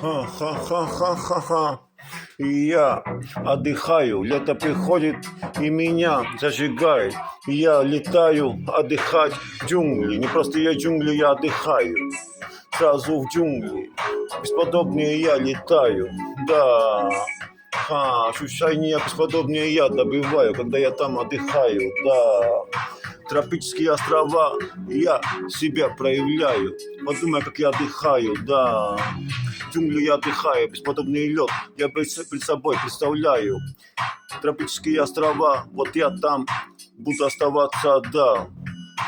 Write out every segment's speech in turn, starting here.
Ха-ха-ха-ха-ха-ха. И я отдыхаю, лето приходит и меня зажигает. И я летаю отдыхать в джунгли. Не просто я джунгли, я отдыхаю. Сразу в джунгли. Бесподобнее я летаю. Да. Ха, ощущение бесподобнее я добиваю, когда я там отдыхаю. Да. Тропические острова я себя проявляю. Подумай, как я отдыхаю, да. В джунгли я отдыхаю, бесподобный лед я пред собой представляю. Тропические острова, вот я там буду оставаться, да.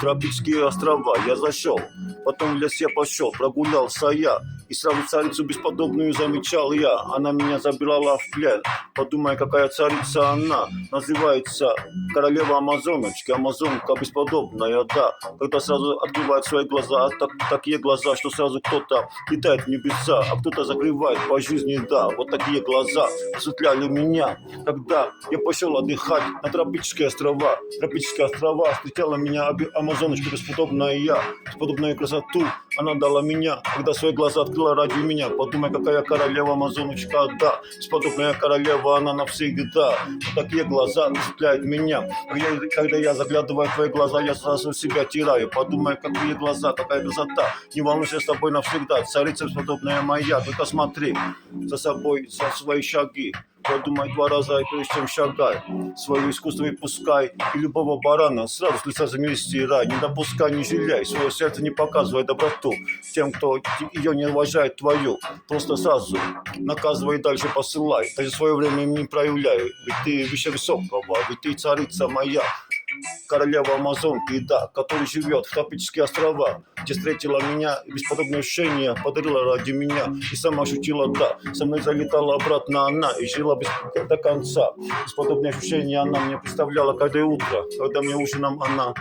Тропические острова я зашел, потом в лес я пошел, прогулялся я. И сразу царицу бесподобную замечал я. Она меня забирала в плен. Подумай, какая царица она. Называется королева Амазоночки. Амазонка бесподобная, да. Когда сразу открывает свои глаза, а так, такие глаза, что сразу кто-то летает в небеса, а кто-то закрывает по жизни, да. Вот такие глаза осветляли меня. Когда я пошел отдыхать на тропические острова. Тропические острова встречала меня Амазоночка бесподобная я. Бесподобную красоту она дала меня, когда свои глаза открыла ради меня. Подумай, какая королева Амазоночка, да. Бесподобная королева, она навсегда. Вот такие глаза цепляют меня. Когда когда я заглядываю в твои глаза, я сразу себя теряю. Подумай, какие глаза, какая красота. Не волнуйся с тобой навсегда. Царица бесподобная моя, только смотри за собой, за свои шаги. Подумай два раза, и прежде чем шагай. Свое искусство и пускай, и любого барана сразу с лица земли стирай. Не допускай, не жалей, свое сердце не показывай доброту. Тем, кто ее не уважает твою, просто сразу наказывай и дальше посылай. Даже свое время им не проявляй, ведь ты выше высокого, ведь ты царица моя. Королева Амазонки, да, который живет в тропических островах, где встретила меня и бесподобное ощущение подарила ради меня. И сама ощутила, да, со мной залетала обратно она и жила без, до конца. Бесподобное ощущение она мне представляла каждое утро, когда мне ужином она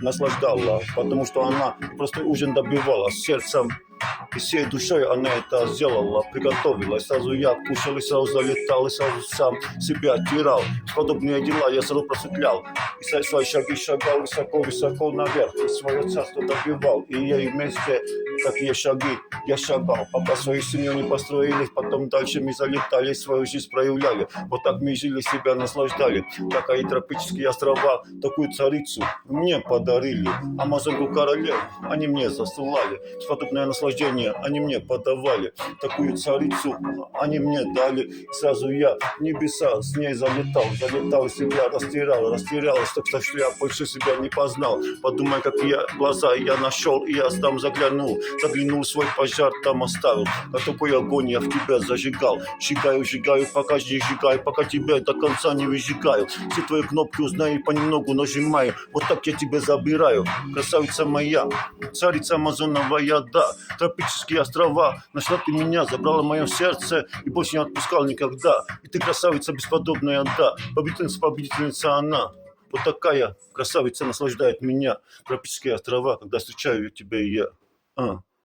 наслаждала, потому что она просто ужин добивала сердцем и всей душой она это сделала, приготовила. Сразу я кушал, и сразу залетал, и сразу сам себя оттирал. Подобные дела я сразу просветлял. И со- свои шаги шагал высоко-высоко наверх. И свое царство добивал. И я вместе такие шаги я шагал. Пока свою семью не построили, потом дальше мы залетали, свою жизнь проявляли. Вот так мы жили, себя наслаждали. Так и тропические острова, такую царицу мне подарили. Амазонку королев они мне засылали. Подобное наслаждение они мне подавали. Такую царицу они мне дали. Сразу я небеса с ней залетал. Залетал себя, растирал, растиралась, так что я больше себя не познал. Подумай, какие глаза я нашел, и я там заглянул. Заглянул свой пожар, там оставил. А такой огонь я в тебя зажигал. Сжигаю, сжигаю, пока не сжигаю, пока тебя до конца не выжигаю. Все твои кнопки узнаю и понемногу нажимаю. Вот так я тебя забираю. Красавица моя, царица Амазоновая, да. Тропические острова. Нашла ты меня, забрала мое сердце и больше не отпускал никогда. И ты красавица бесподобная, да. Победительница, победительница она. Вот такая красавица наслаждает меня. Тропические острова, когда встречаю тебя и я. А.